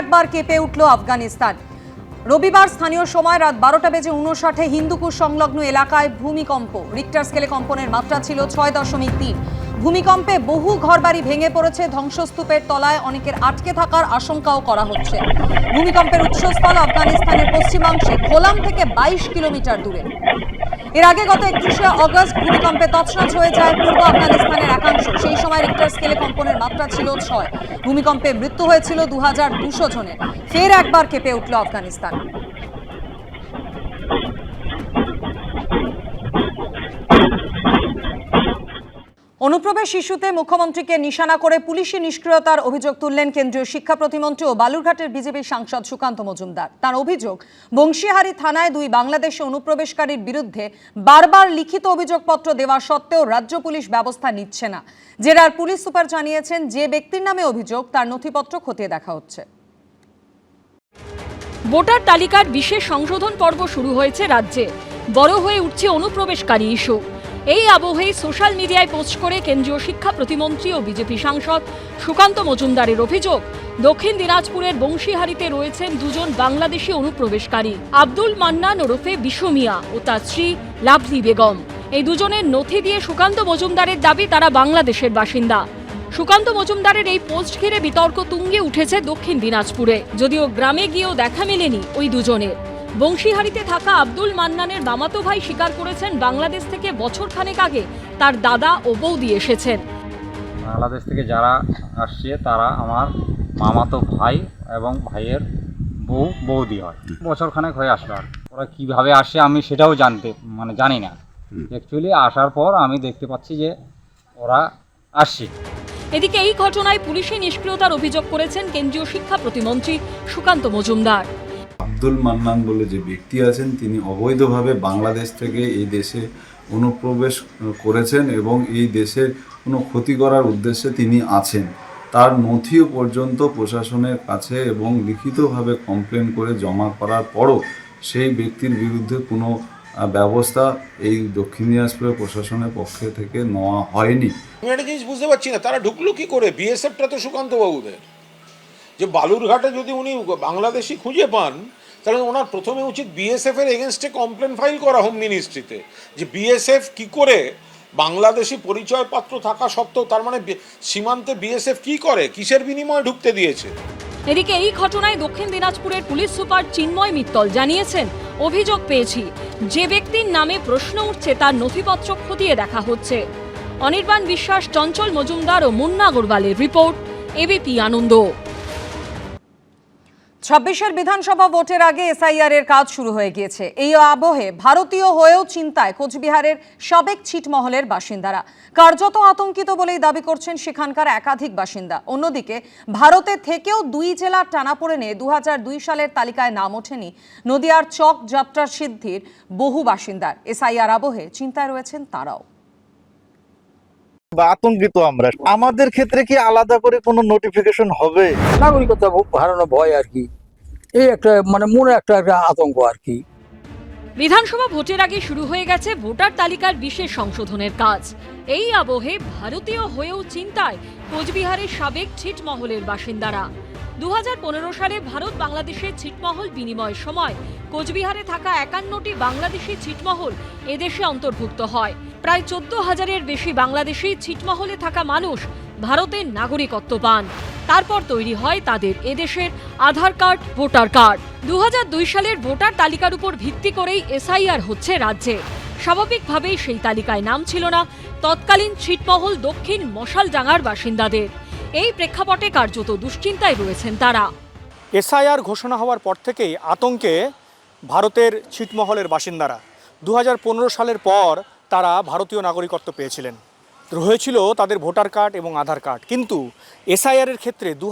একবার কেঁপে উঠল আফগানিস্তান। রবিবার স্থানীয় সময় রাত বারোটা বেজে উনষাটে হিন্দুকুশ সংলগ্ন এলাকায় ভূমিকম্প। রিক্টার স্কেলে কম্পনের মাত্রা ছিল ছয় দশমিক তিন। ভূমিকম্পে বহু ঘরবাড়ি ভেঙে পড়েছে, ধ্বংসস্তূপের তলায় অনেকের আটকে থাকার আশঙ্কাও করা হচ্ছে। ভূমিকম্পের উৎসস্থল আফগানিস্তানের পশ্চিমাংশে, খোলাম থেকে বাইশ কিলোমিটার দূরে। এর আগে গত একত্রিশে অগস্ট ভূমিকম্পে তছনছ হয়ে যায় পূর্ব আফগানিস্তানের একাংশ। সেই সময় রিক্টার স্কেলে কম্পনের মাত্রা ছিল ছয়। ভূমিকম্পে মৃত্যু হয়েছিল দু হাজার দুশো জনের। ফের একবার কেঁপে উঠল আফগানিস্তান। অনুপ্রবেশ ইস্যুতে মুখ্যমন্ত্রীকে নিশানা করে পুলিশি নিষ্ক্রিয়তার অভিযোগ তুললেন কেন্দ্রীয় শিক্ষা প্রতিমন্ত্রী ও বালুরঘাটের বিজেপি সাংসদ সুকান্ত মজুমদার। তার অভিযোগ, বংশীহারি থানায় দুই বাংলাদেশে অনুপ্রবেশকারীর বিরুদ্ধে বারবার লিখিত অভিযোগপত্র দেওয়া সত্ত্বেও রাজ্য পুলিশ ব্যবস্থা নিচ্ছে না। জেলার পুলিশ সুপার জানিয়েছেন, যে ব্যক্তির নামে অভিযোগ, তার নথিপত্র খতিয়ে দেখা হচ্ছে। ভোটার তালিকার বিশেষ সংশোধন পর্ব শুরু হয়েছে রাজ্যে। বড় হয়ে উঠছে অনুপ্রবেশকারী ইস্যু। এই আবহেই সোশ্যাল মিডিয়ায় পোস্ট করে কেন্দ্রীয় শিক্ষা প্রতিমন্ত্রী ও বিজেপি সাংসদ সুকান্ত মজুমদারের অভিযোগ, দক্ষিণ দিনাজপুরের বংশীহারিতে রয়েছেন দুজন বাংলাদেশি অনুপ্রবেশকারী, আব্দুল মান্নান ওরফে বিশু মিয়া ও তার স্ত্রী লাভলি বেগম। এই দুজনের নথি দিয়ে সুকান্ত মজুমদারের দাবি, তারা বাংলাদেশের বাসিন্দা। সুকান্ত মজুমদারের এই পোস্ট ঘিরে বিতর্ক তুঙ্গে উঠেছে দক্ষিণ দিনাজপুরে, যদিও গ্রামে গিয়েও দেখা মেলেনি ওই দুজনের। বংশীহারিতে থাকা আব্দুল মান্নানের মামাতো ভাই স্বীকার করেছেন বাংলাদেশ থেকে বছর খানেক আগে তার দাদা ও বৌদি এসেছেন। বাংলাদেশ থেকে যারা আসছে তারা আমার মামাতো ভাই এবং ভাইয়ের বউ বৌদি হয়। বছরখানেক হয়ে আসলো আর। ওরা কীভাবে আসে আমি সেটাও জানতে মানে জানি না। অ্যাকচুয়ালি আসার পর আমি দেখতে পাচ্ছি যে ওরা আসছে। এদিকে এই ঘটনায় পুলিশি নিষ্ক্রিয়তার অভিযোগ করেছেন কেন্দ্রীয় শিক্ষা প্রতিমন্ত্রী সুকান্ত মজুমদার। আব্দুল মান্নান বলে যে ব্যক্তি আছেন, তিনি অবৈধভাবে বাংলাদেশ থেকে এই দেশে অনুপ্রবেশ করেছেন এবং এই দেশের কোনো ক্ষতি করার উদ্দেশ্যে তিনি আছেন। তার নথিও পর্যন্ত প্রশাসনের কাছে এবং লিখিতভাবে কমপ্লেন করে জমা করার পরও সেই ব্যক্তির বিরুদ্ধে কোনো ব্যবস্থা এই দক্ষিণ দিনাজপুরের প্রশাসনের পক্ষে থেকে নেওয়া হয়নি। আমি একটা জিনিস বুঝতে পারছি না, তারা ঢুকলো কি করে? বিএসএফটা তো সুকান্ত বাবুদের। যে বালুরঘাটে যদি উনি বাংলাদেশি খুঁজে পান তাহলে ওনার প্রথমে উচিত বিএসএফ এর এগেনস্টে কমপ্লেন ফাইল করা হোম মিনিস্ট্রিতে যে বিএসএফ কি করে বাংলাদেশি পরিচয়পত্র থাকা সত্ত্বেও তার মানে সীমান্তে বিএসএফ কি করে, কিসের বিনিময়ে ঢুকতে দিয়েছে? এদিকে এই ঘটনায় দক্ষিণ দিনাজপুরের পুলিশ সুপার চিন্ময় মিত্তল জানিয়েছেন, অভিযোগ পেয়েছি, যে ব্যক্তির নামে প্রশ্ন উঠছে তার নথিপত্র খতিয়ে দেখা হচ্ছে। অনির্বাণ বিশ্বাস, চঞ্চল মজুমদার ও মুন্না আগরওয়ালের রিপোর্ট, এবিপি আনন্দ। ছাব্বিশের বিধানসভা ভোটের আগে এসআইআর এর কাজ শুরু হয়ে গিয়েছে। এই আবহে ভারতীয় হয়েও চিন্তায় কোচবিহারের সাবেক ছিটমহলের বাসিন্দারা। কার্যত আতঙ্কিত বলেই দাবি করছেন সেখানকার একাধিক বাসিন্দা। অন্যদিকে, ভারতে থেকেও দুই জেলার টানাপোড়েনে দু দুই সালের তালিকায় নাম ওঠেনি নদিয়ার চক যাত্রা সিদ্ধির বহু বাসিন্দার। এসআইআর আবহে চিন্তায় রয়েছেন তারাও। বা আতঙ্কিত আমরা। আমাদের ক্ষেত্রে কি আলাদা করে কোনো নোটিফিকেশন হবে? নাগরিকত্ব হারানো ভয় আর কি। এই একটা মানে মনে একটা একটা আতঙ্ক আর কি। বিধানসভা ভোটের আগে শুরু হয়ে গেছে ভোটার তালিকার বিশেষ সংশোধনের কাজ। এই আবহে ভারতীয় হয়েও চিন্তায় কোচবিহারের সাবেক ছিটমহলের বাসিন্দারা। দু হাজার পনেরো সালে ভারত বাংলাদেশের ছিটমহল বিনিময়ের সময় কোচবিহারে থাকা একান্নটি বাংলাদেশি ছিটমহল এদেশে অন্তর্ভুক্ত হয়। প্রায় চোদ্দ হাজারের বেশি বাংলাদেশি ছিটমহলে থাকা মানুষ ভারতের নাগরিকত্ব পান। তারপর তৈরি হয় তাদের এদেশের আধার কার্ড, ভোটার কার্ড। দু হাজার দুই সালের ভোটার তালিকার উপর ভিত্তি করেই এসআইআর হচ্ছে রাজ্যে। স্বাভাবিকভাবেই সেই তালিকায় নাম ছিল না। তৎকালীন ছিটমহল দক্ষিণ মশালডাঙ্গার বাসিন্দাদের। এই প্রেক্ষাপটে কার্যত দুশ্চিন্তায় রয়েছেন তারা। এসআইআর ঘোষণা হওয়ার পর থেকেই আতঙ্কে ভারতের ছিটমহলের বাসিন্দারা। দু হাজার পনেরো সালের পর তারা ভারতীয় নাগরিকত্ব পেয়েছিলেন। রয়েছিল তাদের ভোটার কার্ড এবং আধার কার্ড। কিন্তু এসআইআরের ক্ষেত্রে দু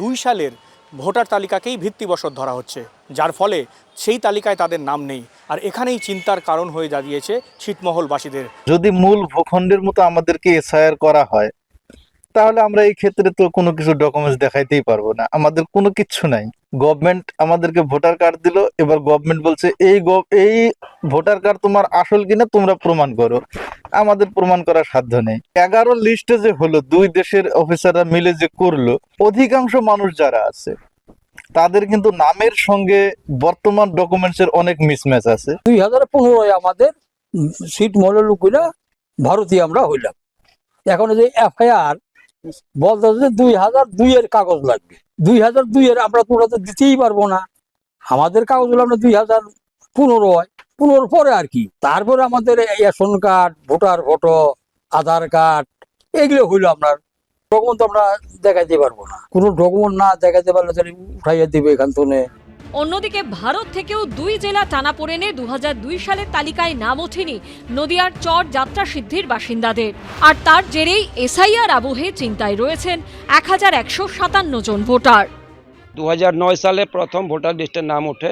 দুই সালের ভোটার তালিকাকেই ভিত্তিবশত ধরা হচ্ছে। যার ফলে সেই তালিকায় তাদের নাম নেই। আর এখানেই চিন্তার কারণ হয়ে দাঁড়িয়েছে ছিটমহলবাসীদের। যদি মূল ভূখণ্ডের মতো আমাদেরকে এসআইআর করা হয় তাহলে আমরা এই ক্ষেত্রে তো কোনো কিছু ডকুমেন্টস দেখাইতেই পারব না। আমাদের কোনো কিচ্ছু নাই। গভর্নমেন্ট আমাদেরকে ভোটার কার্ড দিল, এবার গভর্নমেন্ট বলছে, এই এই ভোটার কার্ড তোমার আসল কিনা তোমরা প্রমাণ করো। আমাদের প্রমাণ করার সাধ্য নেই। এগারো লিস্টে যে হলো, দুই দেশের অফিসাররা মিলে যে করল, অধিকাংশ মানুষ যারা আছে, তাদের কিন্তু নামের সঙ্গে বর্তমান ডকুমেন্টসের অনেক মিসম্যাচ আছে। দুই হাজার পনেরোয় আমাদের সিট মহলের লোকেরা ভারতীয় আমরা হইলাম। এখন যে এফআইআর বলতে দুই হাজার দুইয়ের কাগজ লাগবে। দুই হাজার দুইয়ের আমরা তোরা তো দিতেই পারব না। আমাদের কাগজ হলো আমরা দুই হাজার পনেরো হয়। পনেরোর পরে আর কি। তারপরে আমাদের ration card, voter photo, Aadhaar card, এগুলো হইল আপনার। ডকুমেন্ট তো আমরা দেখাইতে পারব না। কোনো ডকুমেন্ট না দেখাইতে পারলে উঠাইয়া দিবে এখান থেকে। অন্যদিকে ভারত থেকেও দুই জেলা টানাপোড়েনে দু সালের তালিকায় নাম ওঠেনি নদিয়ার চর যাত্রা সিদ্ধির বাসিন্দাদের। আর তার জেরেই এসআইআর আবহে চিন্তায় রয়েছেন এক হাজার একশো সাতান্ন জন ভোটার। দু হাজার নয় সালে প্রথম ভোটার লিস্টের নাম ওঠে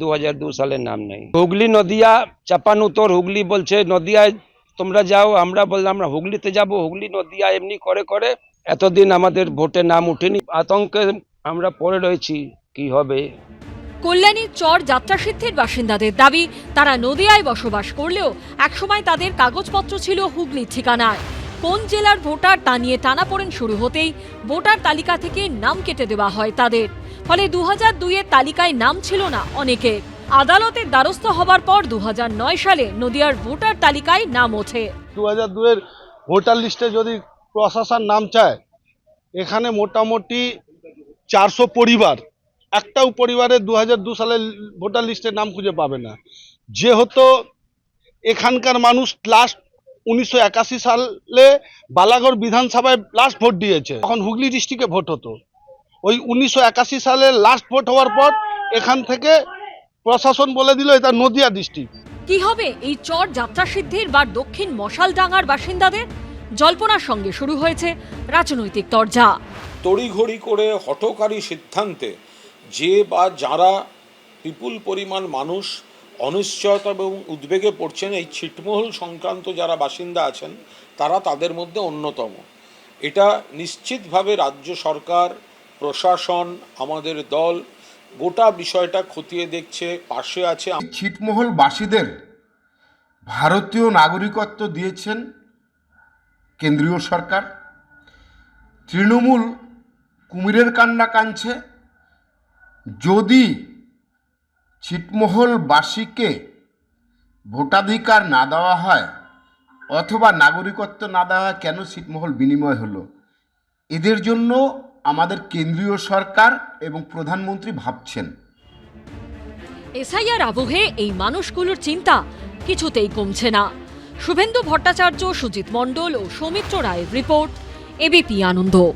দু দু সালের নাম নেই। হুগলি, নদিয়া, চাপান উত্তর, হুগলি বলছে, নদিয়ায় তোমরা যাও, আমরা বললাম, আমরা হুগলিতে যাব, হুগলি, নদিয়া এমনি করে করে এতদিন আমাদের ভোটে নাম উঠেনি আতঙ্কে আমরা পড়ে রয়েছি, কি হবে? কল্যাণী চর যাত্রা সিদ্ধির বাসিন্দাদের দাবি, তারা নদিয়ায় বসবাস করলেও একসময় তাদের কাগজপত্র ছিল হুগলির ঠিকানায়। কোন জেলার ভোটার তা নিয়ে টানাপোড়েন শুরু হতেই ভোটার তালিকা থেকে নাম কেটে দেওয়া হয় তাদের। ফলে দু হাজার দুইয়ের তালিকায় নাম ছিল না অনেকে আদালতের দ্বারস্থ হবার পর দু হাজার নয় সালে নদিয়ার ভোটার তালিকায় নাম ওঠে। দু হাজার দুয়ের ভোটার লিস্টে যদি প্রশাসন নাম চায়, এখানে মোটামুটি চারশো পরিবার একটাও পরিবারের দু হাজার দু সালের ভোটার লিস্টে নাম খুঁজে পাবে না। যেহেতু এখানকার মানুষ লাস্ট উনিশশো একাশি সালে বালাগড় বিধানসভায় লাস্ট ভোট দিয়েছে। তখন হুগলি ডিস্ট্রিক্টে ভোট হতো। ওই উনিশশো একাশি সালে লাস্ট ভোট হওয়ার পর এখান থেকে প্রশাসন বলে দিল এটা নদিয়া ডিস্ট্রিক্ট কি হবে? এই চর যাত্রা সিদ্ধির বা দক্ষিণ মশাল মশালডাঙ্গার বাসিন্দাদের? জল্পনার সঙ্গে শুরু হয়েছে রাজনৈতিক তরজা। তড়িঘড়ি করে হঠকারী সিদ্ধান্তে যে বা যারা বিপুল পরিমাণ মানুষ অনিশ্চয়তা এবং উদ্বেগে পড়ছেন, এই ছিটমহল সংক্রান্ত যারা বাসিন্দা আছেন, তারা তাদের মধ্যে অন্যতম। এটা নিশ্চিতভাবে রাজ্য সরকার, প্রশাসন, আমাদের দল গোটা বিষয়টা খতিয়ে দেখছে, পাশে আছে ছিটমহল বাসীদের ভারতীয় নাগরিকত্ব দিয়েছেন কেন্দ্রীয় সরকার। তৃণমূল কুমিরের কান্না কাঁদছে। যদি ছিটমহলবাসীকে ভোটাধিকার না দেওয়া হয় অথবা নাগরিকত্ব না দেওয়া হয়, কেন ছিটমহল বিনিময় হলো? এদের জন্য আমাদের কেন্দ্রীয় সরকার এবং প্রধানমন্ত্রী ভাবছেন। এসআইআর আবহে এই মানুষগুলোর চিন্তা কিছুতেই কমছে না। শুভেন্দু ভট্টাচার্য, সুজিত মণ্ডল ও সৌমিত্র রায়ের রিপোর্ট, এবিপি আনন্দ।